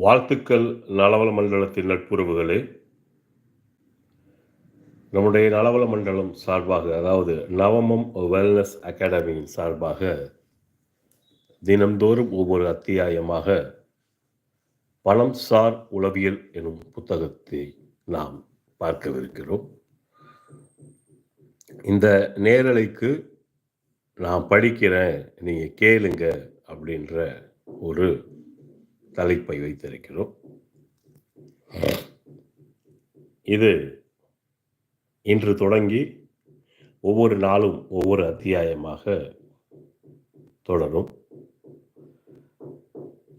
வாழ்த்துக்கள் நலவள மண்டலத்தின் நட்புறவுகளே. நம்முடைய நலவள மண்டலம் சார்பாக அதாவது நவமம் வெல்னஸ் அகாடமியின் சார்பாக தினம்தோறும் ஒவ்வொரு அத்தியாயமாக பணம் சார் உளவியல் எனும் புத்தகத்தை நாம் பார்க்கவிருக்கிறோம். இந்த நேரலைக்கு நான் படிக்கிறேன் நீங்கள் கேளுங்க அப்படின்ற ஒரு தலைப்பை வைத்திருக்கிறோம். இது இன்று தொடங்கி ஒவ்வொரு நாளும் ஒவ்வொரு அத்தியாயமாக தொடரும்.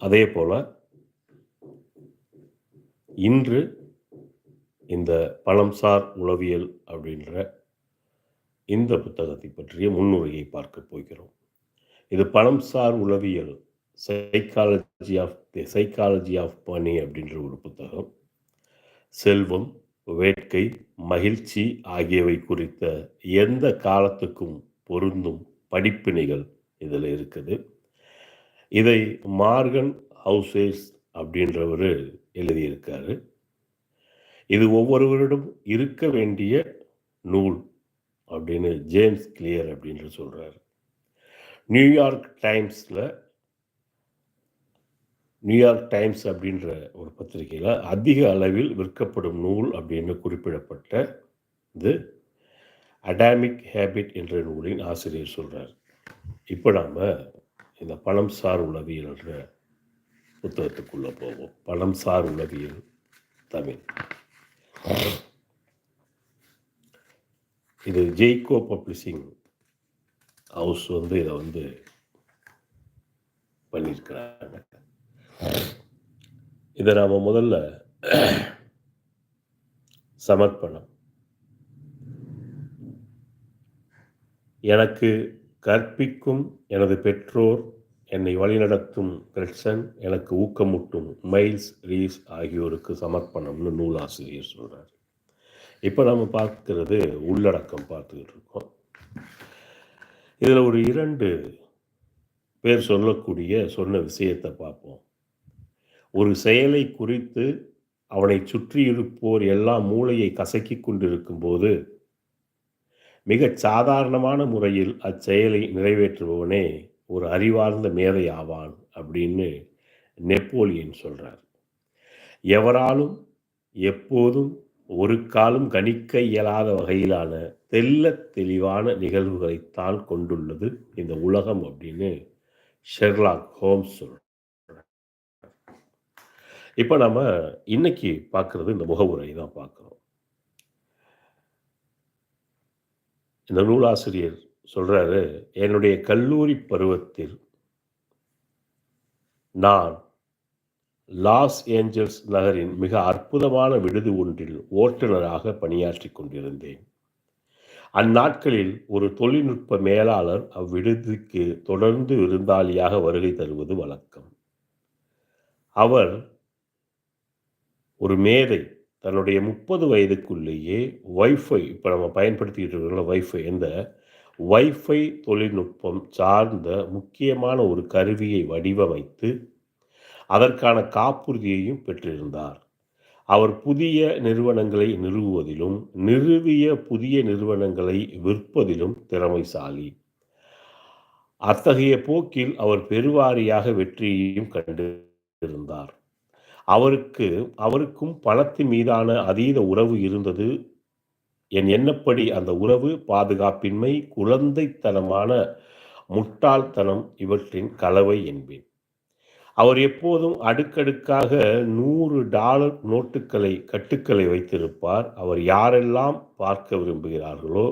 அதே போல இன்று இந்த பழம்சார் உளவியல் அப்படின்ற இந்த புத்தகத்தை பற்றிய முன்னுரையை பார்க்க போகிறோம். இது பழம்சார் உளவியல் psychology of the psychology of money அப்படின்ற ஒரு புத்தகம். செல்வம் வேட்கை மகிழ்ச்சி ஆகியவை குறித்த எந்த காலத்துக்கும் பொருந்தும் படிப்பினைகள் இதில் இருக்குது. இதை மார்கன் ஹவுசேஸ் அப்படின்றவர் எழுதியிருக்காரு. இது ஒவ்வொருவரிடம் இருக்க வேண்டிய நூல் அப்படின்னு ஜேம்ஸ் கிளியர் அப்படின்னு சொல்கிறார் நியூயார்க் டைம்ஸில் நியூயார்க் டைம்ஸ் அப்படின்ற ஒரு பத்திரிகையில் அதிக அளவில் விற்கப்படும் நூல் அப்படின்னு குறிப்பிடப்பட்ட இது அடாமிக் ஹேபிட் என்ற நூலின் ஆசிரியர் சொல்கிறார் இப்போ நாம் இந்த பணம் சார் உளவியல் என்ற புத்தகத்துக்குள்ளே போவோம். பணம் சார் உளவியல் தமிழ். இது ஜெய்கோ பப்ளிஷிங் ஹவுஸ் வந்து இதை வந்து பண்ணியிருக்கிறாங்க. இதை நாம் முதல்ல சமர்ப்பணம். எனக்கு கற்பிக்கும் எனது பெற்றோர் என்னை வழிநடத்தும் கிருஷ்ணன் எனக்கு ஊக்கமூட்டும் மைல்ஸ் ரீஸ் ஆகியோருக்கு சமர்ப்பணம்னு நூலாசிரியர் சொல்கிறார் இப்போ நம்ம பார்க்கிறது உள்ளடக்கம் பார்த்துக்கிட்டு இருக்கோம் இதில் ஒரு இரண்டு பேர் சொல்லக்கூடிய சொன்ன விஷயத்தை பார்ப்போம். ஒரு செயலை குறித்து அவனை சுற்றியிருப்போர் எல்லாம் மூளையை கசக்கி கொண்டிருக்கும் போது மிகச் சாதாரணமான முறையில் அச்செயலை நிறைவேற்றுபவனே ஒரு அறிவார்ந்த மேதை ஆவான் அப்படின்னு நெப்போலியன் சொல்கிறார் எவராலும் எப்போதும் ஒரு காலம் கணிக்க இயலாத வகையிலான தெல்ல தெளிவான நிகழ்வுகளைத்தான் கொண்டுள்ளது இந்த உலகம் அப்படின்னு ஷெர்லாக் ஹோம்ஸ் சொல்கிறார் இப்போ நம்ம இன்னைக்கு பார்க்குறது இந்த முகவுரை தான் பார்க்குறோம் இந்த நூலாசிரியர் சொல்கிறாரு என்னுடைய கல்லூரி பருவத்தில் நான் லாஸ் ஏஞ்சல்ஸ் நகரின் மிக அற்புதமான விடுதி ஒன்றில் ஓட்டுநராக பணியாற்றி கொண்டிருந்தேன். அந்நாட்களில் ஒரு தொழில்நுட்ப மேலாளர் அவ்விடுதிக்கு தொடர்ந்து விருந்தாளியாக வருகை தருவது வழக்கம். அவர் ஒரு மேதை தன்னுடைய முப்பது வயதுக்குள்ளேயே வைஃபை இப்போ நம்ம பயன்படுத்திக்கிட்டு இருக்கிற வைஃபை இந்த வைஃபை தொழில்நுட்பம் சார்ந்த முக்கியமான ஒரு கருவியை வடிவமைத்து அதற்கான காப்புறுதியையும் பெற்றிருந்தார். அவர் புதிய நிறுவனங்களை நிறுவுவதிலும் நிறுவிய புதிய நிறுவனங்களை விற்பதிலும் திறமைசாலி. அத்தகைய போக்கில் அவர் பெருவாரியாக வெற்றியையும் கண்டிருந்தார். அவருக்கு அவருக்கும் பணத்தின் மீதான அதீத உறவு இருந்தது. என் எண்ணப்படி அந்த உறவு பாதுகாப்பின்மை குழந்தைத்தனமான முட்டாள்தனம் இவற்றின் கலவை என்பேன். அவர் எப்போதும் அடுக்கடுக்காக நூறு டாலர் நோட்டுகளை கட்டுக்களை வைத்திருப்பார். அவர் யாரெல்லாம் பார்க்க விரும்புகிறார்களோ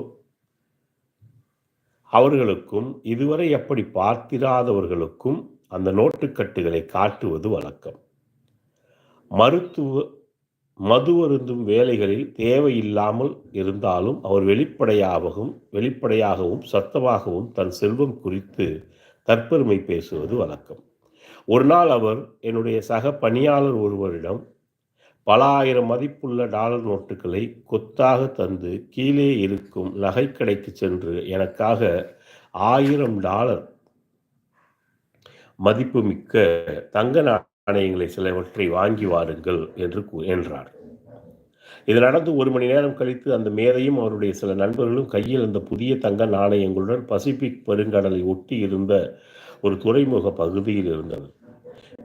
அவர்களுக்கும் இதுவரை அப்படி பார்த்திராதவர்களுக்கும் அந்த நோட்டுக்கட்டுகளை காட்டுவது வழக்கம். மருத்துவ மது அருந்தும் வேலைகளில் தேவையில்லாமல் இருந்தாலும் அவர் வெளிப்படையாகவும் வெளிப்படையாகவும் சத்தமாகவும் தன் செல்வம் குறித்து தற்பெருமை பேசுவது வழக்கம். ஒரு நாள் அவர் என்னுடைய சக பணியாளர் ஒருவரிடம் பல ஆயிரம் மதிப்புள்ள டாலர் நோட்டுகளை கொத்தாக தந்து கீழே இருக்கும் நகைக்கடைக்கு சென்று எனக்காக ஆயிரம் டாலர் மதிப்புமிக்க தங்க நாணயங்களை சிலவற்றை வாங்கி வாருங்கள் என்று என்றார். இது நடந்து ஒரு மணி நேரம் கழித்து அந்த மேதையும் அவருடைய சில நண்பர்களும் கையில் அந்த புதிய தங்க நாணயங்களுடன் பசிபிக் பெருங்கடலை ஒட்டி இருந்த ஒரு துறைமுக பகுதியில் இருந்தது.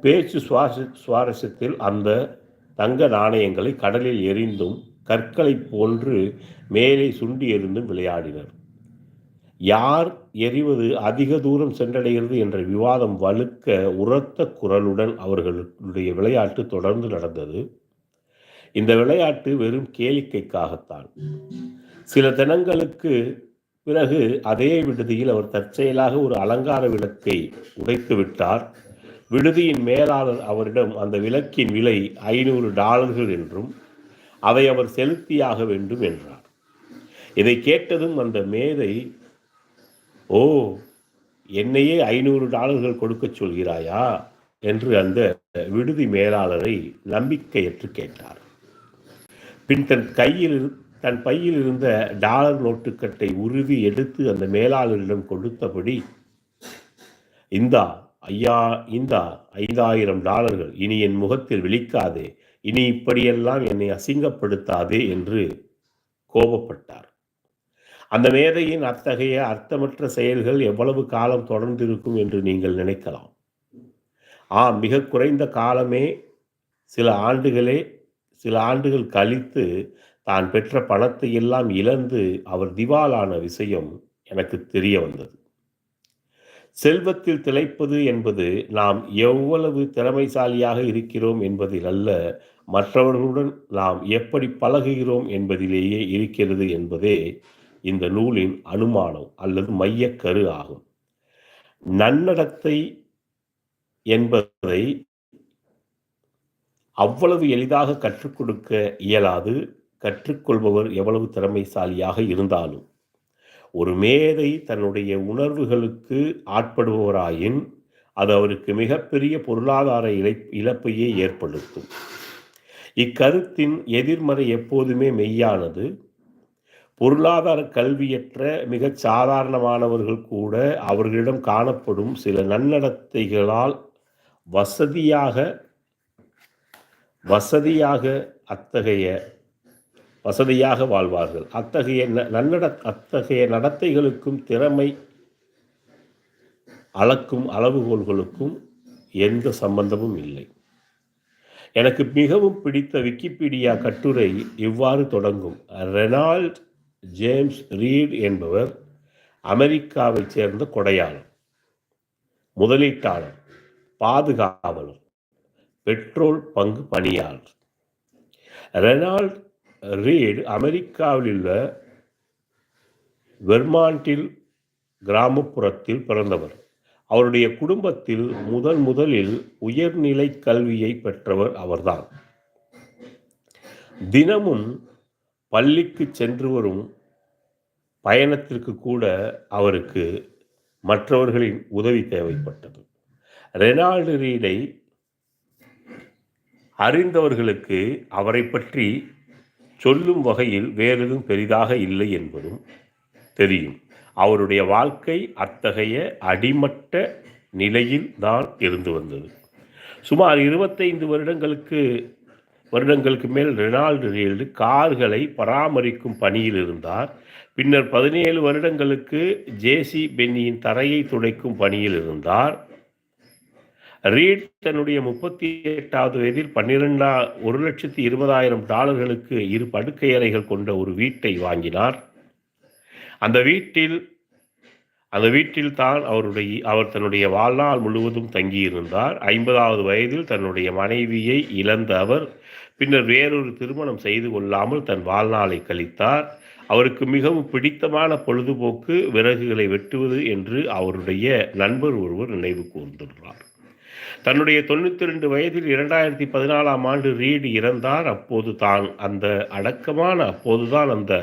பேச்சு சுவாச சுவாரஸ்யத்தில் அந்த தங்க நாணயங்களை கடலில் எரிந்தும் கற்களைப் போன்று மேலே சுண்டி எறிந்தும் விளையாடினர். யார் எறிவது அதிக தூரம் சென்றடைகிறது என்ற விவாதம் வலுக்க உரத்த குரலுடன் அவர்களுடைய விளையாட்டு தொடர்ந்து நடந்தது. இந்த விளையாட்டு வெறும் கேளிக்கைக்காகத்தான். சில தினங்களுக்கு பிறகு அதே விடுதியில் அவர் தற்செயலாக ஒரு அலங்கார விளக்கை உடைத்து விட்டார். விடுதியின் மேலாளர் அவரிடம் அந்த விளக்கின் விலை ஐநூறு டாலர்கள் என்றும் அதை அவர் செலுத்தியாக வேண்டும் என்றார். இதை கேட்டதும் அந்த மேதை ஓ என்னையே ஐநூறு டாலர்கள் கொடுக்கச் சொல்கிறாயா? என்று அந்த விடுதி மேலாளரை நம்பிக்கையற்று கேட்டார். பின் தன் கையில் இரு- தன் பையில் இருந்த டாலர் நோட்டுக்கட்டை உருவி எடுத்து அந்த மேலாளரிடம் கொடுத்தபடி இந்தா ஐயா இந்தா ஐந்தாயிரம் டாலர்கள். இனி என் முகத்தில் விழிக்காதே. இனி இப்படியெல்லாம் என்னை அசிங்கப்படுத்தாதே என்று கோபப்பட்டார். அந்த மேதையின் அத்தகைய அர்த்தமற்ற செயல்கள் எவ்வளவு காலம் தொடர்ந்திருக்கும் என்று நீங்கள் நினைக்கலாம். ஆம் மிக குறைந்த காலமே சில ஆண்டுகளே சில ஆண்டுகள் கழித்து தான் பெற்ற பணத்தை எல்லாம் இழந்து அவர் திவாலான விஷயம் எனக்கு தெரிய வந்தது. செல்வத்தில் திளைப்பது என்பது நாம் எவ்வளவு திறமைசாலியாக இருக்கிறோம் என்பதில் அல்ல மற்றவர்களுடன் நாம் எப்படி பழகுகிறோம் என்பதிலேயே இருக்கிறது என்பதே இந்த நூலின் அனுமானம் அல்லது மையக்கரு ஆகும். நன்னடத்தை என்பதை அவ்வளவு எளிதாக கற்றுக் கொடுக்க இயலாது. கற்றுக்கொள்பவர் எவ்வளவு திறமைசாலியாக இருந்தாலும். ஒரு மேதை தன்னுடைய உணர்வுகளுக்கு ஆட்படுபவராயின் அது அவருக்கு மிகப்பெரிய பொருளாதார இழை இழப்பையே ஏற்படுத்தும். இக்கருத்தின் எதிர்மறை எப்போதுமே மெய்யானது. பொருளாதார கல்வியற்ற மிகச் சாதாரணமானவர்கள் கூட அவர்களிடம் காணப்படும் சில நன்னடத்தைகளால் வசதியாக வசதியாக அத்தகைய வசதியாக வாழ்வார்கள். அத்தகைய ந- நன்னட அத்தகைய நடத்தைகளுக்கும் திறமை அளக்கும் அளவுகோல்களுக்கும் எந்த சம்பந்தமும் இல்லை. எனக்கு மிகவும் பிடித்த விக்கிபீடியா கட்டுரை இவ்வாறு தொடங்கும். ரெனால்ட் ஜேம்ஸ் ரீட் என்பவர் அமெரிக்காவைச் சேர்ந்த கொடையாளர் முதலீட்டாளர் பாதுகாவலர் பெட்ரோல் பங்கு பணியாளர். ரெனால்ட் ரீட் அமெரிக்காவில் உள்ள வெர்மாண்டில் கிராமப்புறத்தில் பிறந்தவர். அவருடைய குடும்பத்தில் முதன் முதலில் உயர்நிலை கல்வியை பெற்றவர் அவர்தான். தினமும் பள்ளிக்கு சென்று வரும் பயணத்திற்கு கூட அவருக்கு மற்றவர்களின் உதவி தேவைப்பட்டது. ரெனால்டு ரீடை அறிந்தவர்களுக்கு அவரை பற்றி சொல்லும் வகையில் வேறெதும் பெரிதாக இல்லை என்பதும் தெரியும். அவருடைய வாழ்க்கை அத்தகைய அடிமட்ட நிலையில் தான் இருந்து வந்தது. சுமார் இருபத்தைந்து வருடங்களுக்கு வருடங்களுக்கு மேல் ரெனால்டு ரீல்டு கார்களை பராமரிக்கும் பணியில் இருந்தார். பின்னர் பதினேழு வருடங்களுக்கு ஜேசி பென்னியின் தரையை துடைக்கும் பணியில் இருந்தார். ரீட் தன்னுடைய முப்பத்தி எட்டாவது வயதில் பன்னிரெண்டா ஒரு லட்சத்தி இருபதாயிரம் டாலர்களுக்கு இரு படுக்கை அறைகள் கொண்ட ஒரு வீட்டை வாங்கினார். அந்த வீட்டில் அந்த வீட்டில் தான் அவருடைய அவர் தன்னுடைய வாழ்நாள் முழுவதும் தங்கியிருந்தார். ஐம்பதாவது வயதில் தன்னுடைய மனைவியை இழந்த அவர் பின்னர் வேறொரு திருமணம் செய்து கொள்ளாமல் தன் வாழ்நாளை கழித்தார். அவருக்கு மிகவும் பிடித்தமான பொழுதுபோக்கு விறகுகளை வெட்டுவது என்று அவருடைய நண்பர் ஒருவர் நினைவு கூர்ந்துள்ளார். தன்னுடைய தொண்ணூத்தி ரெண்டு வயதில் இரண்டாயிரத்தி பதினாலாம் ஆண்டு ரீடு இறந்தார். அப்போது தான் அந்த அடக்கமான அப்போதுதான் அந்த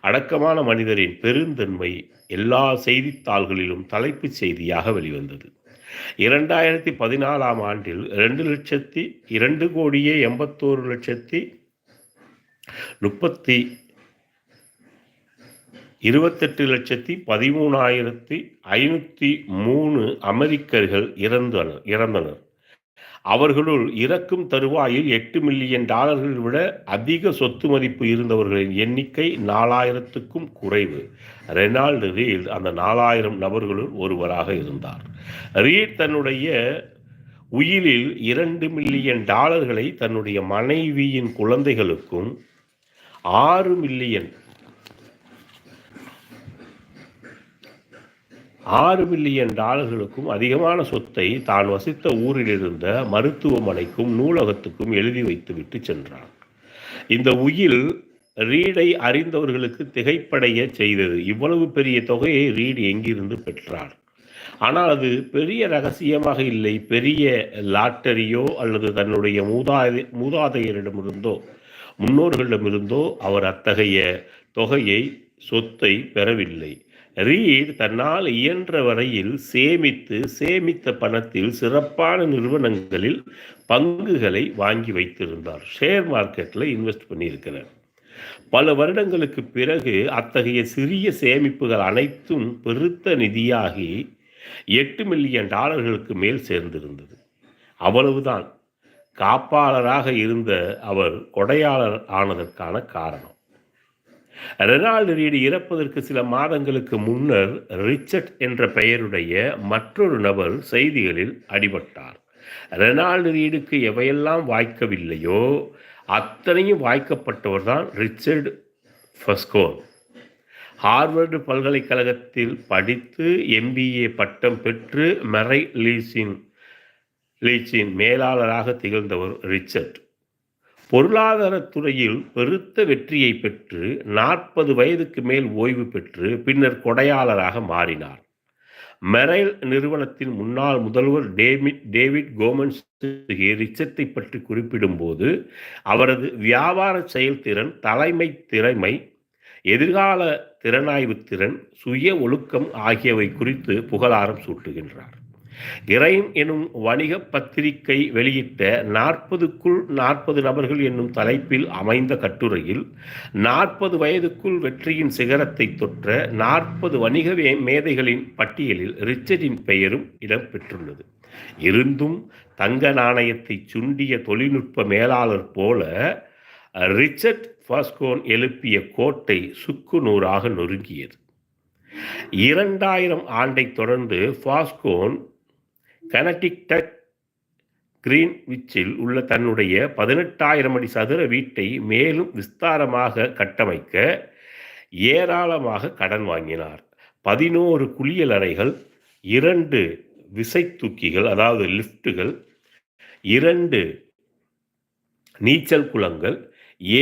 அடக்கமான மனிதரின் பெருந்தன்மை எல்லா செய்தித்தாள்களிலும் தலைப்புச் செய்தியாக வெளிவந்தது. இரண்டாயிரத்தி பதினாலாம் ஆண்டில் ரெண்டு லட்சத்தி இரண்டு கோடியே எண்பத்தோரு லட்சத்தி முப்பத்தி இருபத்தெட்டு லட்சத்தி பதிமூணாயிரத்தி ஐநூற்றி மூணு அமெரிக்கர்கள் இறந்தனர் இறந்தனர். அவர்களுள் இறக்கும் தருவாயில் எட்டு மில்லியன் டாலர்கள் விட அதிக சொத்து மதிப்பு இருந்தவர்களின் எண்ணிக்கை நாலாயிரத்துக்கும் குறைவு. ரெனால்டு ரீட் அந்த நாலாயிரம் நபர்களுள் ஒருவராக இருந்தார். ரீட் தன்னுடைய உயிலில் இரண்டு மில்லியன் டாலர்களை தன்னுடைய மனைவியின் குழந்தைகளுக்கும் ஆறு மில்லியன் ஆறு மில்லியன் டாலர்களுக்கும் அதிகமான சொத்தை தான் வசித்த ஊரில் இருந்த மருத்துவமனைக்கும் நூலகத்துக்கும் எழுதி வைத்துவிட்டு சென்றான். இந்த உயில் ரீடை அறிந்தவர்களுக்கு திகைப்படைய செய்தது. இவ்வளவு பெரிய தொகையை ரீட் எங்கிருந்து பெற்றார் ஆனால் அது பெரிய ரகசியமாக இல்லை. பெரிய லாட்டரியோ அல்லது தன்னுடைய மூதாதை மூதாதையரிடமிருந்தோ முன்னோர்களிடமிருந்தோ அவர் அத்தகைய தொகையை சொத்தை பெறவில்லை. ரீட் தன்னால் இயன்ற வரையில் சேமித்து சேமித்த பணத்தில் சிறப்பான நிறுவனங்களில் பங்குகளை வாங்கி வைத்திருந்தார். ஷேர் மார்க்கெட்டில் இன்வெஸ்ட் பண்ணியிருக்கிறார். பல வருடங்களுக்கு பிறகு அத்தகைய சிறிய சேமிப்புகள் அனைத்தும் பெருத்த நிதியாகி எட்டு மில்லியன் டாலர்களுக்கு மேல் சேர்ந்திருந்தது. அவ்வளவுதான். காப்பாளராக இருந்த அவர் கொடையாளர் ஆனதற்கான காரணம். ரெனால்டு ரீடு இறப்பதற்கு சில மாதங்களுக்கு முன்னர் ரிச்சர்ட் என்ற பெயருடைய மற்றொரு நபர் செய்திகளில் அடிபட்டார். ரெனால்டு ரீடுக்கு எவையெல்லாம் வாய்க்கவில்லையோ அத்தனையும் வாய்க்கப்பட்டவர் தான் ரிச்சர்டு ஃபஸ்கோன். ஹார்வர்டு பல்கலைக்கழகத்தில் படித்து எம்பிஏ பட்டம் பெற்று மெரை லீசின் லீச்சின் மேலாளராக திகழ்ந்தவர் ரிச்சர்ட். பொருளாதாரத்துறையில் பெருத்த வெற்றியை பெற்று நாற்பது வயதுக்கு மேல் ஓய்வு பெற்று பின்னர் கொடையாளராக மாறினார். மெரைல் நிறுவனத்தின் முன்னாள் முதல்வர் டேவிட் டேவிட் கோமன்ஸ் ரிச்சத்தை பற்றி குறிப்பிடும்போது அவரது வியாபார செயல்திறன் தலைமை திறமை எதிர்கால திறனாய்வு திறன் சுய ஒழுக்கம் ஆகியவை குறித்து புகழாரம் சூட்டுகின்றார். கிரைன் எனும் வணிக பத்திரிகை வெளியிட்ட நாற்பதுக்குள் நாற்பது நபர்கள் என்னும் தலைப்பில் அமைந்த கட்டுரையில் நாற்பது வயதுக்குள் வெற்றியின் சிகரத்தை தொற்ற நாற்பது வணிக மேதைகளின் பட்டியலில் ரிச்சர்டின் பெயரும் இடம்பெற்றுள்ளது. இருந்தும் தங்க நாணயத்தை சுண்டிய தொழில்நுட்ப மேலாளர் போல ரிச்சர்ட் பாஸ்கோன் எழுப்பிய கோட்டை சுக்கு நூறாக நொறுங்கியது. இரண்டாயிரம் ஆண்டை தொடர்ந்து ஃபாஸ்கோன் கனடிக்டட் கிரீன்விச்சில் உள்ள தன்னுடைய பதினெட்டாயிரம் அடி சதுர வீட்டை மேலும் விஸ்தாரமாக கட்டமைக்க ஏராளமாக கடன் வாங்கினார். பதினோரு குளியல் அறைகள் இரண்டு விசை தூக்கிகள் அதாவது லிஃப்ட்டுகள் இரண்டு நீச்சல் குளங்கள்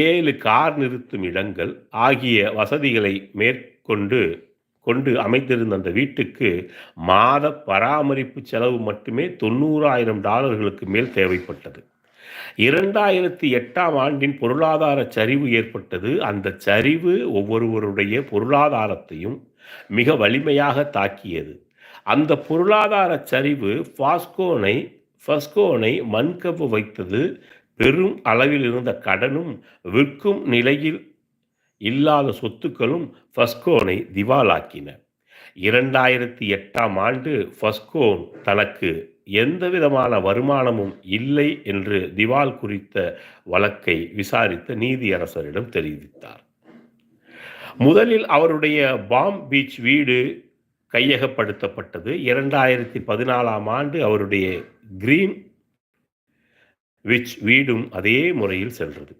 ஏழு கார் நிறுத்தும் இடங்கள் ஆகிய வசதிகளை மேற்கொண்டு கொண்டு அமைந்திருந்த அந்த வீட்டுக்கு மாத பராமரிப்பு செலவு மட்டுமே தொண்ணூறாயிரம் டாலர்களுக்கு மேல் தேவைப்பட்டது. இரண்டாயிரத்தி எட்டாம் ஆண்டின் பொருளாதார சரிவு ஏற்பட்டது. அந்த சரிவு ஒவ்வொருவருடைய பொருளாதாரத்தையும் மிக வலிமையாக தாக்கியது. அந்த பொருளாதார சரிவு ஃபாஸ்கோனை ஃபஸ்கோனை மண்கப்பு வைத்தது. பெரும் அளவில் இருந்த கடனும் விற்கும் நிலையில் இல்லாத சொத்துக்களும் ஃபஸ்கோனை திவாலாக்கின. இரண்டாயிரத்தி எட்டாம் ஆண்டு ஃபஸ்கோன் தனக்கு எந்தவிதமான வருமானமும் இல்லை என்று திவால் குறித்த வழக்கை விசாரித்த நீதியரசரிடம் தெரிவித்தார். முதலில் அவருடைய பாம் பீச் வீடு கையகப்படுத்தப்பட்டது. இரண்டாயிரத்தி பதினாலாம் ஆண்டு அவருடைய கிரீன் விச் வீடும் அதே முறையில் சென்றது.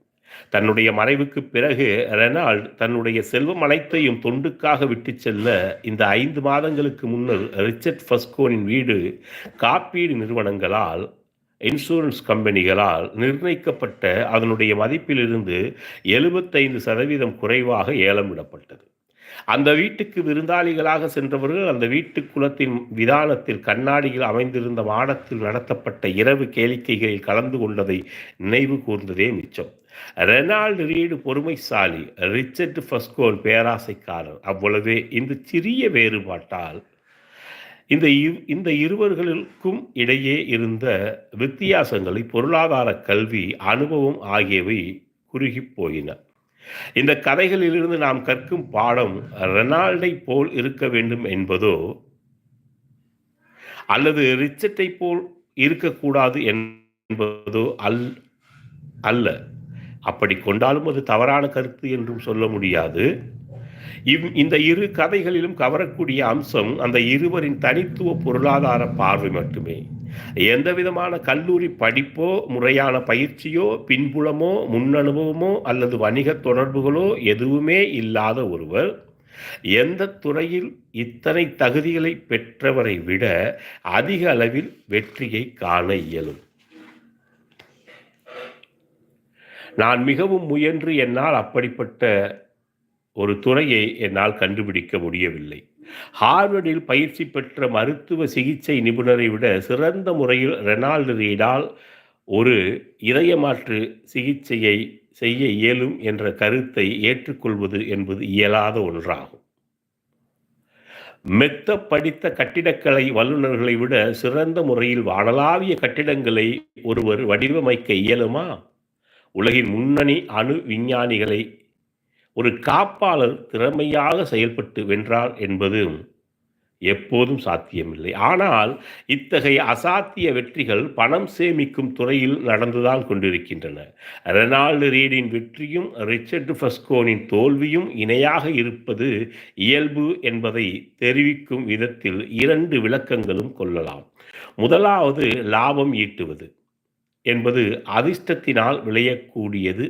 தன்னுடைய மறைவுக்கு பிறகு ரெனால்ட் தன்னுடைய செல்வம் அனைத்தையும் தொண்டுக்காக விட்டு செல்ல இந்த ஐந்து மாதங்களுக்கு முன்னர் ரிச்சர்ட் ஃபஸ்கோனின் வீடு காப்பீடு நிறுவனங்களால் இன்சூரன்ஸ் கம்பெனிகளால் நிர்ணயிக்கப்பட்ட அதனுடைய மதிப்பிலிருந்து எழுபத்தைந்து சதவீதம் குறைவாக ஏலமிடப்பட்டது அந்த வீட்டுக்கு விருந்தாளிகளாக சென்றவர்கள் அந்த வீட்டு குலத்தின் விதானத்தில் கண்ணாடியில் அமைந்திருந்த மாடத்தில் நடத்தப்பட்ட இரவு கேளிக்கைகளில் கலந்து கொண்டதை நினைவு கூர்ந்ததே மிச்சம். ரெனால்டு ரீடு பொறுமைசாலி ரிச்சர்ட் ஃபஸ்கோன் பேராசைக்காரர். அவ்வளவே. இந்த சிறிய வேறுபாட்டால் இந்த இந்த இருவர்களுக்கும் இடையே இருந்த வித்தியாசங்களை பொருளாதார கல்வி அனுபவம் ஆகியவை குறுகி போயின. இந்த கதைகளிலிருந்து நாம் கற்கும் பாடம் ரெனால்டை போல் இருக்க வேண்டும் என்பதோ அல்லது ரிச்சர்ட்டை போல் இருக்கக்கூடாது என்பதோ அல் அல்ல. அப்படி கொண்டாலும் அது தவறான கருத்து என்றும் சொல்ல முடியாது. இவ் இந்த இரு கதைகளிலும் கவரக்கூடிய அம்சம் அந்த இருவரின் தனித்துவ பொருளாதார பார்வை மட்டுமே. எந்த விதமான கல்லூரி படிப்போ முறையான பயிற்சியோ பின்புலமோ முன்னனுபவமோ அல்லது வணிக தொடர்புகளோ எதுவுமே இல்லாத ஒருவர் எந்த துறையில் இத்தனை தகுதிகளை பெற்றவரை விட அதிக அளவில் வெற்றியை காண இயலும். நான் மிகவும் முயன்று என்னால் அப்படிப்பட்ட ஒரு துறையை என்னால் கண்டுபிடிக்க முடியவில்லை. ஹார்வர்டில் பயிற்சி பெற்ற மருத்துவ சிகிச்சை நிபுணரை விட சிறந்த முறையில் ரெனால்டு ரீடால் ஒரு இதயமாற்று சிகிச்சையை செய்ய இயலும் என்ற கருத்தை ஏற்றுக்கொள்வது என்பது இயலாத ஒன்றாகும். மெத்த படித்த கட்டிடக்கலை வல்லுநர்களை விட சிறந்த முறையில் வானலாவிய கட்டிடங்களை ஒருவர் வடிவமைக்க இயலுமா? உலகின் முன்னணி அணு விஞ்ஞானிகளை ஒரு காப்பாளர் திறமையாக செயல்பட்டு வென்றார் என்பது எப்போதும் சாத்தியமில்லை. ஆனால் இத்தகைய அசாத்திய வெற்றிகள் பணம் சேமிக்கும் துறையில் நடந்துதான் கொண்டிருக்கின்றன. ரெனால்டு ரீடின் வெற்றியும் ரிச்சர்டு ஃபஸ்கோனின் தோல்வியும் இணையாக இருப்பது இயல்பு என்பதை தெரிவிக்கும் விதத்தில் இரண்டு விளக்கங்களும் கொள்ளலாம். முதலாவது லாபம் ஈட்டுவது. என்பது அதிர்ஷ்டத்தினால் விளையக்கூடியது.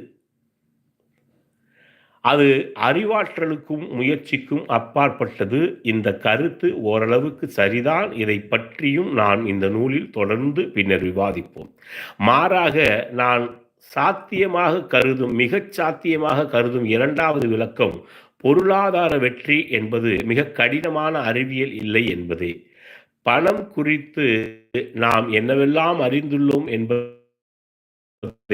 அது அறிவாற்றலுக்கும் முயற்சிக்கும் அப்பாற்பட்டது. இந்த கருத்து ஓரளவுக்கு சரிதான். இதை பற்றியும் நான் இந்த நூலில் தொடர்ந்து பின்னர் விவாதிப்போம். மாறாக நான் சாத்தியமாக கருதும் மிகச் சாத்தியமாக கருதும் இரண்டாவது விளக்கம் பொருளாதார வெற்றி என்பது மிக கடினமான அறிவியல் இல்லை என்பதே. பணம் குறித்து நாம் என்னவெல்லாம் அறிந்துள்ளோம் என்பது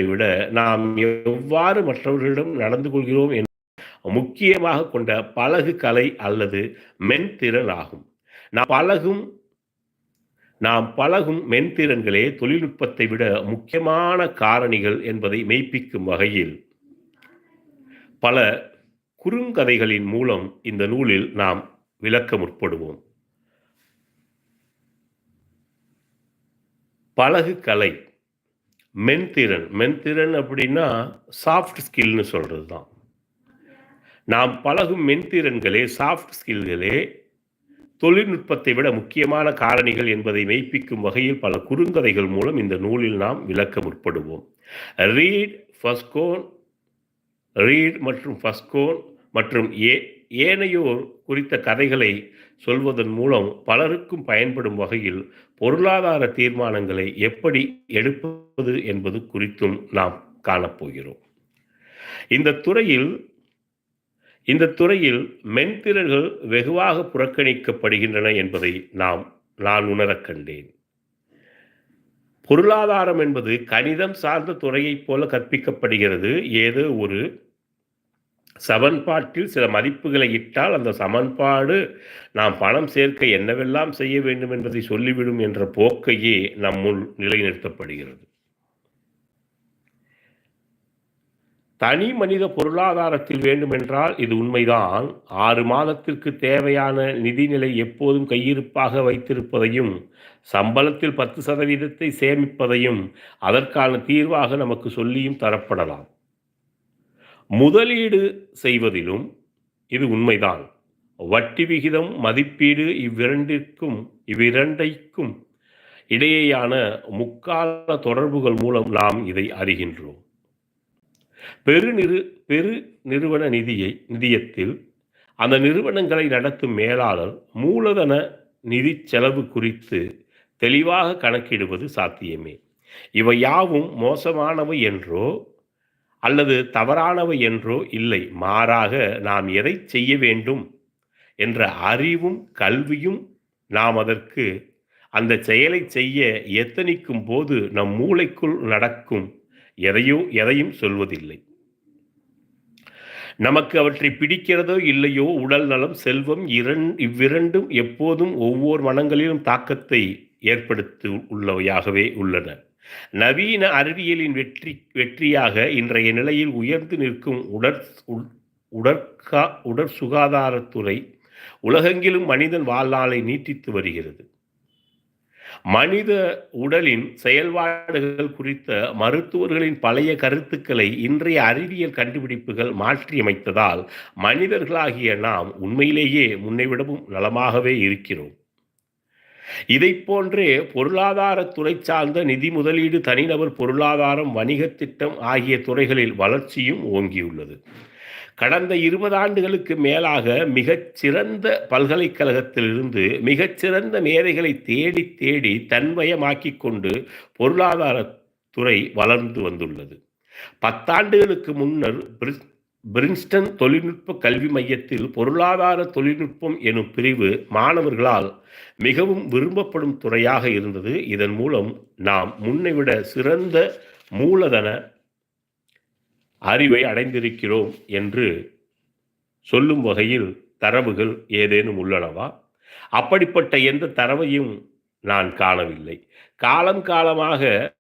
விட நாம் எவ்வாறு மற்றவர்களிடம் நடந்து கொள்கிறோம் முக்கியமாக கொண்ட பழகு கலை அல்லது மென்திறன் ஆகும். நாம் பழகும் நாம் பழகும் மென்திறன்களே தொழில்நுட்பத்தை விட முக்கியமான காரணிகள் என்பதை மெய்ப்பிக்கும் வகையில் பல குறுங்கதைகளின் மூலம் இந்த நூலில் நாம் விளக்க முற்படுவோம். பழகு கலை மென்திறன். மென்திறன் அப்படின்னா சாஃப்ட் ஸ்கில்னு சொல்கிறது தான் நாம் பழகும் மென்திறன்களே சாஃப்ட் ஸ்கில்களே தொழில்நுட்பத்தை விட முக்கியமான காரணிகள் என்பதை மெய்ப்பிக்கும் வகையில் பல குறுங்கதைகள் மூலம் இந்த நூலில் நாம் விளக்க முற்படுவோம். ரீட் ஃபஸ்கோன் ரீட் மற்றும் ஃபஸ்கோன் மற்றும் ஏ ஏனையோர் குறித்த கதைகளை சொல்வதன் மூலம் பலருக்கும் பயன்படும் வகையில் பொருளாதார தீர்மானங்களை எப்படி எடுப்பது என்பது குறித்தும் நாம் காணப்போகிறோம். இந்த துறையில் இந்த துறையில் மென்திறல்கள் வெகுவாக புறக்கணிக்கப்படுகின்றன என்பதை நாம் நான் உணரக் கண்டேன். பொருளாதாரம் என்பது கணிதம் சார்ந்த துறையைப் போல கற்பிக்கப்படுகிறது. ஏதோ ஒரு சமன்பாட்டில் சில மதிப்புகளை இட்டால் அந்த சமன்பாடு நாம் பணம் சேர்க்க என்னவெல்லாம் செய்ய வேண்டும் என்பதை சொல்லிவிடும் என்ற போக்கையே நம்முள் நிலைநிறுத்தப்படுகிறது. தனி மனித பொருளாதாரத்தில் வேண்டுமென்றால் இது உண்மைதான். ஆறு மாதத்திற்கு தேவையான நிதிநிலை எப்போதும் கையிருப்பாக வைத்திருப்பதையும் சம்பளத்தில் பத்து சதவீதத்தை சேமிப்பதையும் அதற்கான தீர்வாக நமக்கு சொல்லியும் தரப்படலாம். முதலீடு செய்வதிலும் இது உண்மைதான். வட்டி விகிதம் மதிப்பீடு இவ்விரண்டிற்கும் இவ்விரண்டைக்கும் இடையேயான முக்கால தொடர்புகள் மூலம் நாம் இதை அறிகின்றோம். பெருநிறு பெரு நிறுவன நிதியை நிதியத்தில் அந்த நிறுவனங்களை நடத்தும் மேலாளர் மூலதன நிதி செலவு குறித்து தெளிவாக கணக்கிடுவது சாத்தியமே. இவை யாவும் மோசமானவை என்றோ அல்லது தவறானவை என்றோ இல்லை. மாறாக நாம் எதை செய்ய வேண்டும் என்ற அறிவும் கல்வியும் நாம் அதற்கு அந்த செயலை செய்ய எத்தனிக்கும் போது நம் மூளைக்குள் நடக்கும் எதையோ எதையும் சொல்வதில்லை. நமக்கு அவற்றை பிடிக்கிறதோ இல்லையோ உடல் நலம் செல்வம் இரண் இவ்விரண்டும் எப்போதும் ஒவ்வொரு மனங்களிலும் தாக்கத்தை ஏற்படுத்தி உள்ளவையாகவே உள்ளன. நவீன அறிவியலின் வெற்றி வெற்றியாக இன்றைய நிலையில் உயர்ந்து நிற்கும் உடற் உடற்கா உடற் சுகாதாரத்துறை உலகெங்கிலும் மனிதன் வாழ்நாளை நீட்டித்து வருகிறது. மனித உடலின் செயல்பாடுகள் குறித்த மருத்துவர்களின் பழைய கருத்துக்களை இன்றைய அறிவியல் கண்டுபிடிப்புகள் மாற்றியமைத்ததால் மனிதர்களாகிய நாம் உண்மையிலேயே முன்னைவிடவும் நலமாகவே இருக்கிறோம். இதை போன்றே பொருளாதாரத்துறை சார்ந்த நிதி முதலீடு தனிநபர் பொருளாதாரம் வணிகத் திட்டம் ஆகிய துறைகளில் வளர்ச்சியும் ஓங்கியுள்ளது. கடந்த இருபது ஆண்டுகளுக்கு மேலாக மிகச்சிறந்த பல்கலைக்கழகத்திலிருந்து மிகச்சிறந்த மேதைகளை தேடி தேடி தன்மயமாக்கி கொண்டு பொருளாதாரத்துறை வளர்ந்து வந்துள்ளது. பத்தாண்டுகளுக்கு முன்னர் பிரின்ஸ்டன் தொழில்நுட்ப கல்வி மையத்தில் பொருளாதார தொழில்நுட்பம் எனும் பிரிவு மாணவர்களால் மிகவும் விரும்பப்படும் துறையாக இருந்தது. இதன் மூலம் நாம் முன்னைவிட சிறந்த மூலதன அறிவை அடைந்திருக்கிறோம் என்று சொல்லும் வகையில் தரவுகள் ஏதேனும் உள்ளனவா? அப்படிப்பட்ட எந்த தரவையும் நான் காணவில்லை. காலம் காலமாக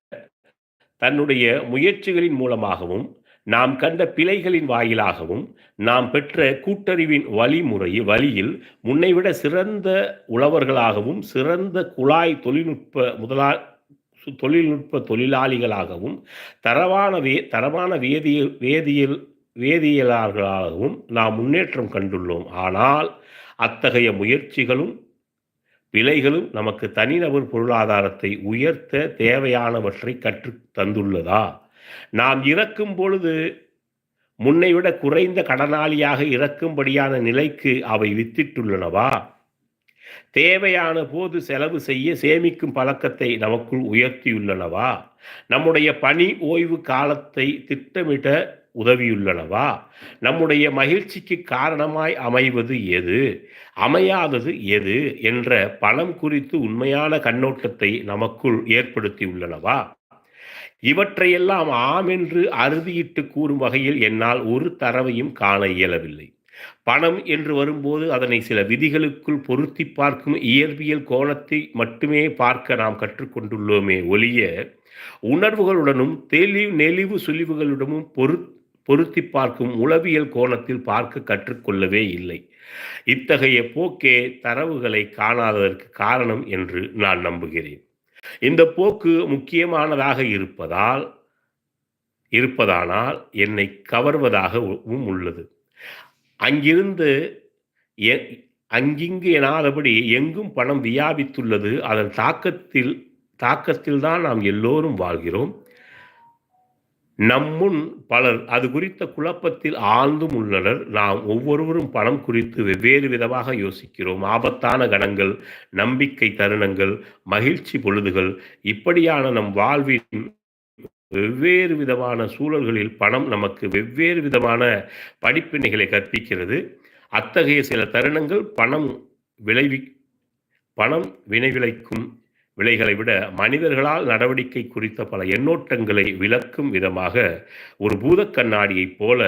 தன்னுடைய முயற்சிகளின் மூலமாகவும் நாம் கண்ட பிழைகளின் வாயிலாகவும் நாம் பெற்ற கூட்டறிவின் வழிமுறை வழியில் முன்னைவிட சிறந்த உழவர்களாகவும் சிறந்த குழாய் தொழில்நுட்ப முதலா தொழில்நுட்ப தொழிலாளிகளாகவும் தரவான வே தரமான வேதியியல் வேதியியல் வேதியியலாளர்களாகவும் நாம் முன்னேற்றம் கண்டுள்ளோம். ஆனால் அத்தகைய முயற்சிகளும் பிழைகளும் நமக்கு தனிநபர் பொருளாதாரத்தை உயர்த்த தேவையானவற்றை கற்று தந்துள்ளதா? நாம் இறக்கும் பொழுது முன்னைவிட குறைந்த கடனாளியாக இறக்கும்படியான நிலைக்கு அவை வித்திட்டுள்ளனவா? தேவையான போது செலவு செய்ய சேமிக்கும் பழக்கத்தை நமக்குள் உயர்த்தியுள்ளனவா? நம்முடைய பணி ஓய்வு காலத்தை திட்டமிட உதவியுள்ளனவா? நம்முடைய மகிழ்ச்சிக்கு காரணமாய் அமைவது எது? அமையாதது எது? என்ற பணம் குறித்து உண்மையான கண்ணோட்டத்தை நமக்குள் ஏற்படுத்தியுள்ளனவா? இவற்றையெல்லாம் ஆம் என்று அறுதியிட்டு கூறும் வகையில் என்னால் ஒரு தரவையும் காண இயலவில்லை. பணம் என்று வரும்போது அதனை சில விதிகளுக்குள் பொருத்தி பார்க்கும் இயற்பியல் கோணத்தை மட்டுமே பார்க்க நாம் கற்றுக்கொண்டுள்ளோமே ஒழிய உணர்வுகளுடனும் தெளிவு நெளிவு சுழிவுகளுடனும் பொரு பொருத்தி பார்க்கும் உளவியல் கோணத்தில் பார்க்க கற்றுக்கொள்ளவே இல்லை. இத்தகைய போக்கே தரவுகளை காணாததற்கு காரணம் என்று நான் நம்புகிறேன். இந்த போக்கு முக்கியமானதாக இருப்பதால் இருப்பதானால் என்னை கவர்வதாகவும் உள்ளது. அங்கிருந்து அங்கிங்கு எனாதபடி எங்கும் பணம் வியாபித்துள்ளது. அதன் தாக்கத்தில் தாக்கத்தில் தான் நாம் எல்லோரும் வாழ்கிறோம். நம்முன் பலர் அது குறித்த குழப்பத்தில் ஆழ்ந்தும் உள்ளனர். நாம் ஒவ்வொருவரும் பணம் குறித்து வெவ்வேறு விதமாக யோசிக்கிறோம். ஆபத்தான கணங்கள் நம்பிக்கை தருணங்கள் மகிழ்ச்சி பொழுதுகள் இப்படியான நம் வாழ்வின் வெவ்வேறு விதமான சூழல்களில் பணம் நமக்கு வெவ்வேறு விதமான படிப்பினைகளை கற்பிக்கிறது. அத்தகைய சில தருணங்கள் பணம் விளைவி பணம் வினைவிளைக்கும் விலைகளை விட மனிதர்களால் நடவடிக்கை குறித்த பல எண்ணோட்டங்களை விளக்கும் விதமாக ஒரு பூத கண்ணாடியைப் போல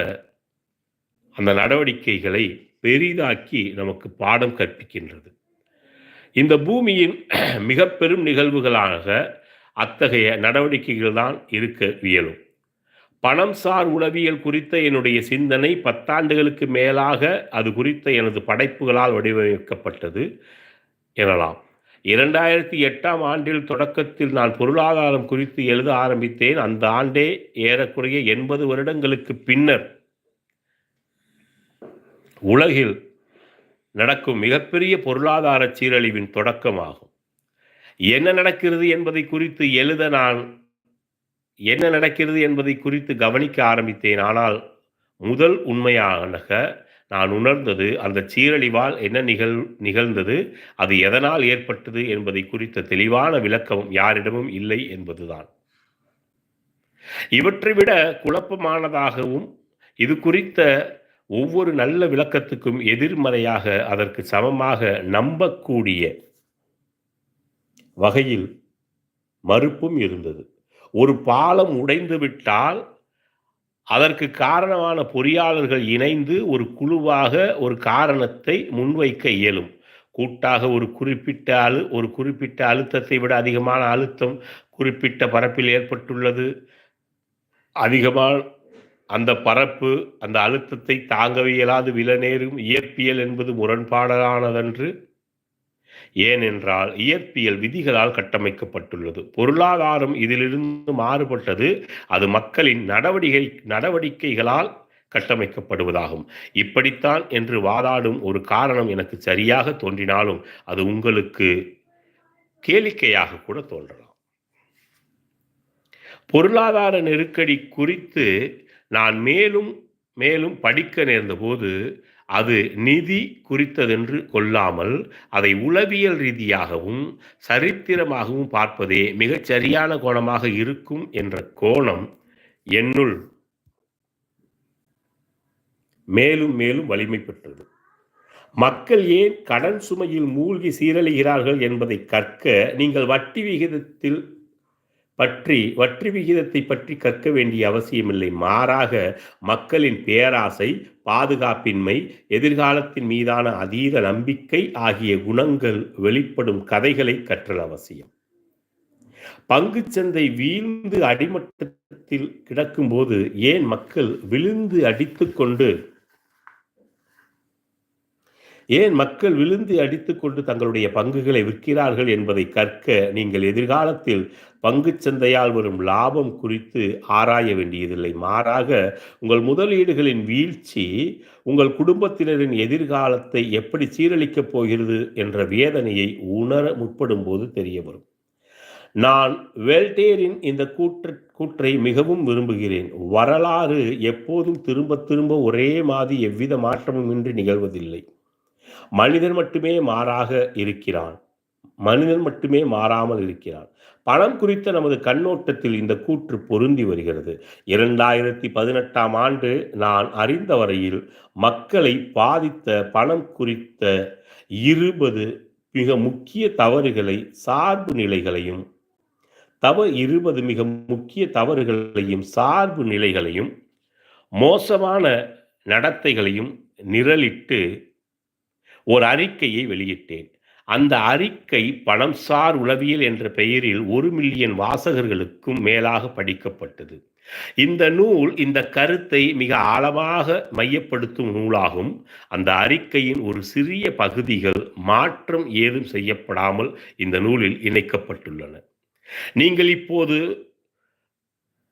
அந்த நடவடிக்கைகளை பெரிதாக்கி நமக்கு பாடம் கற்பிக்கின்றது. இந்த பூமியின் மிக பெரும் நிகழ்வுகளாக அத்தகைய நடவடிக்கைகள் தான் இருக்க இயலும் பணம் சார் உளவியல் குறித்த என்னுடைய சிந்தனை பத்தாண்டுகளுக்கு மேலாக அது குறித்த எனது படைப்புகளால் வடிவமைக்கப்பட்டது எனலாம். இரண்டாயிரத்தி எட்டாம் ஆண்டில் தொடக்கத்தில் நான் பொருளாதாரம் குறித்து எழுத ஆரம்பித்தேன். அந்த ஆண்டே ஏறக்குறைய எண்பது வருடங்களுக்கு பின்னர் உலகில் நடக்கும் மிகப்பெரிய பொருளாதார சீரழிவின் தொடக்கமாகும். என்ன நடக்கிறது என்பதை குறித்து எழுத நான் என்ன நடக்கிறது என்பதை குறித்து கவனிக்க ஆரம்பித்தேன். ஆனால் முதல் உண்மையாக நான் உணர்ந்தது அந்த சீரழிவால் என்ன நிகழ் நிகழ்ந்தது? அது எதனால் ஏற்பட்டது என்பதை குறித்த தெளிவான விளக்கம் யாரிடமும் இல்லை என்பதுதான். இவற்றை விட குழப்பமானதாகவும் இது குறித்த ஒவ்வொரு நல்ல விளக்கத்துக்கும் எதிர்மறையாக அதற்கு சமமாக நம்பக்கூடிய வகையில் மறுப்பும் இருந்தது. ஒரு பாலம் உடைந்து விட்டால் அதற்கு காரணமான பொறியாளர்கள் இணைந்து ஒரு குழுவாக ஒரு காரணத்தை முன்வைக்க இயலும். கூட்டாக ஒரு குறிப்பிட்ட அழு ஒரு குறிப்பிட்ட அழுத்தத்தை விட அதிகமான அழுத்தம் குறிப்பிட்ட பரப்பில் ஏற்பட்டுள்ளது. அதிகமான அந்த பரப்பு அந்த அழுத்தத்தை தாங்க இயலாது. வில நேரும் இயற்பியல் என்பது முரண்பாடானதன்று. ஏனென்றால் இயற்பியல் விதிகளால் கட்டமைக்கப்பட்டுள்ளது. பொருளாதாரம் இதிலிருந்து மாறுபட்டது. அது மக்களின் நடவடிக்கை நடவடிக்கைகளால் கட்டமைக்கப்படுவதாகும். இப்படித்தான் என்று வாதாடும் ஒரு காரணம் எனக்கு சரியாக தோன்றினாலும் அது உங்களுக்கு கேளிக்கையாக கூட தோன்றலாம். பொருளாதார நெருக்கடி குறித்து நான் மேலும் மேலும் படிக்க நேர்ந்தபோது அது நிதி குறித்ததென்று கொள்ளாமல் அதை உளவியல் ரீதியாகவும் சரித்திரமாகவும் பார்ப்பதே மிகச் சரியான கோணமாக இருக்கும் என்ற கோணம் என்னுள் மேலும் மேலும் வலிமை பெற்றது. மக்கள் ஏன் கடன் சுமையில் மூழ்கி சீரழிகிறார்கள் என்பதை கற்க நீங்கள் வட்டி விகிதத்தில் பற்றி வற்றி விகிதத்தை பற்றி கற்க வேண்டிய அவசியமில்லை. மாறாக மக்களின் பேராசை பாதுகாப்பின்மை எதிர்காலத்தின் மீதான அதீத நம்பிக்கை ஆகிய குணங்கள் வெளிப்படும் கதைகளை கற்றல் அவசியம். பங்குச்சந்தை வீழ்ந்து அடிமட்டத்தில் கிடக்கும்போது ஏன் மக்கள் விழுந்து அடித்துக்கொண்டு ஏன் மக்கள் விழுந்து அடித்துக்கொண்டு தங்களுடைய பங்குகளை விற்கிறார்கள் என்பதை கற்க நீங்கள் எதிர்காலத்தில் பங்கு சந்தையால் வரும் லாபம் குறித்து ஆராய வேண்டியதில்லை. மாறாக உங்கள் முதலீடுகளின் வீழ்ச்சி உங்கள் குடும்பத்தினரின் எதிர்காலத்தை எப்படி சீரழிக்கப் போகிறது என்ற வேதனையை உணர முற்படும் போது தெரிய வரும் நான் வெல்டேரின் இந்த கூற்று கூற்றை மிகவும் விரும்புகிறேன். வரலாறு எப்போதும் திரும்ப திரும்ப ஒரே மாதிரி எவ்வித மாற்றமும் இன்றி நிகழ்வதில்லை. மனிதன் மட்டுமே மாறாக இருக்கிறான். மனிதன் மட்டுமே மாறாமல் இருக்கிறான். பணம் குறித்த நமது கண்ணோட்டத்தில் இந்த கூற்று பொருந்தி வருகிறது. இரண்டாயிரத்தி பதினெட்டாம் ஆண்டு நான் அறிந்த வரையில் மக்களை பாதித்த பணம் குறித்த இருபது மிக முக்கிய தவறுகளை சார்பு நிலைகளையும் தவ இருபது மிக முக்கிய தவறுகளையும் சார்பு நிலைகளையும் மோசமான நடத்தைகளையும் நிரலிட்டு ஒரு அறிக்கையை வெளியிட்டேன். அந்த அறிக்கை பணம் சார் உளவியல் என்ற பெயரில் ஒரு மில்லியன் வாசகர்களுக்கும் மேலாக படிக்கப்பட்டது. இந்த நூல் இந்த கருத்தை மிக ஆழமாக மையப்படுத்தும் நூலாகும். அந்த அறிக்கையின் ஒரு சிறிய பகுதிகள் மாற்றம் ஏதும் செய்யப்படாமல் இந்த நூலில் இணைக்கப்பட்டுள்ளன. நீங்கள் இப்போது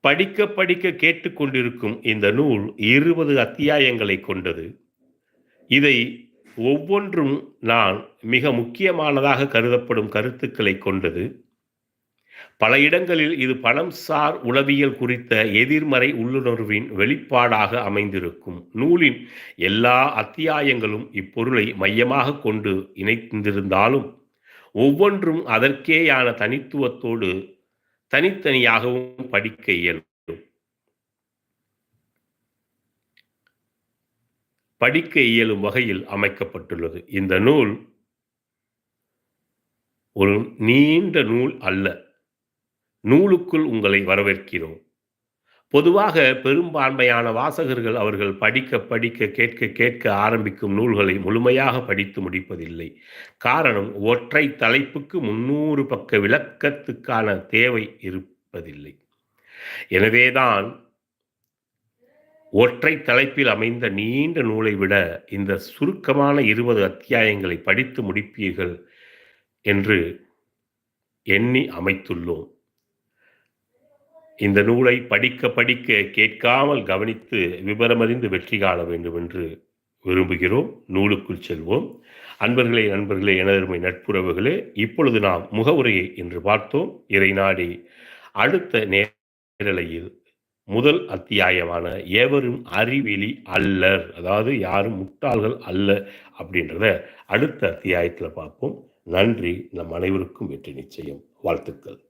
படிக்க படிக்க கேட்டுக்கொண்டிருக்கும் இந்த நூல் இருபது அத்தியாயங்களை கொண்டது. இதை ஒவ்வொன்றும் நான் மிக முக்கியமானதாக கருதப்படும் கருத்துக்களை கொண்டது. பல இடங்களில் இது பணம் சார் உளவியல் குறித்த எதிர்மறை உள்ளுணர்வின் வெளிப்பாடாக அமைந்திருக்கும். நூலின் எல்லா அத்தியாயங்களும் இப்பொருளை மையமாக கொண்டு இணைந்திருந்தாலும் ஒவ்வொன்றும் அதற்கேயான தனித்துவத்தோடு தனித்தனியாகவும் படிக்க இயலும். படிக்க இயலும் வகையில் அமைக்கப்பட்டுள்ளது. இந்த நூல் ஒரு நீண்ட நூல் அல்ல. நூலுக்குள் உங்களை வரவேற்கிறோம். பொதுவாக பெரும்பான்மையான வாசகர்கள் அவர்கள் படிக்க படிக்க கேட்க கேட்க ஆரம்பிக்கும் நூல்களை முழுமையாக படித்து முடிப்பதில்லை. காரணம் ஒற்றை தலைப்புக்கு முன்னூறு பக்க விளக்கத்துக்கான தேவை இருப்பதில்லை. எனவேதான் ஒற்றை தலைப்பில் அமைந்த நீண்ட நூலை விட இந்த சுருக்கமான இருபது அத்தியாயங்களை படித்து முடிப்பீர்கள் என்று எண்ணி அமைத்துள்ளோம். இந்த நூலை படிக்க படிக்க கேட்காமல் கவனித்து விவரமறிந்து வெற்றி காண வேண்டும் என்று விரும்புகிறோம். நூலுக்குள் செல்வோம். அன்பர்களே நண்பர்களே எனதருமை நட்புறவுகளே இப்பொழுது நாம் முகவுரையை என்று பார்த்தோம். இறை நாடி அடுத்த நேரலையில் முதல் அத்தியாயமான எவரும் அறிவெளி அல்லர் அதாவது யாரும் முட்டாள்கள் அல்ல அப்படின்றத அடுத்த அத்தியாயத்தில் பார்ப்போம். நன்றி. நம் அனைவருக்கும் வெற்றி நிச்சயம். வாழ்த்துக்கள்.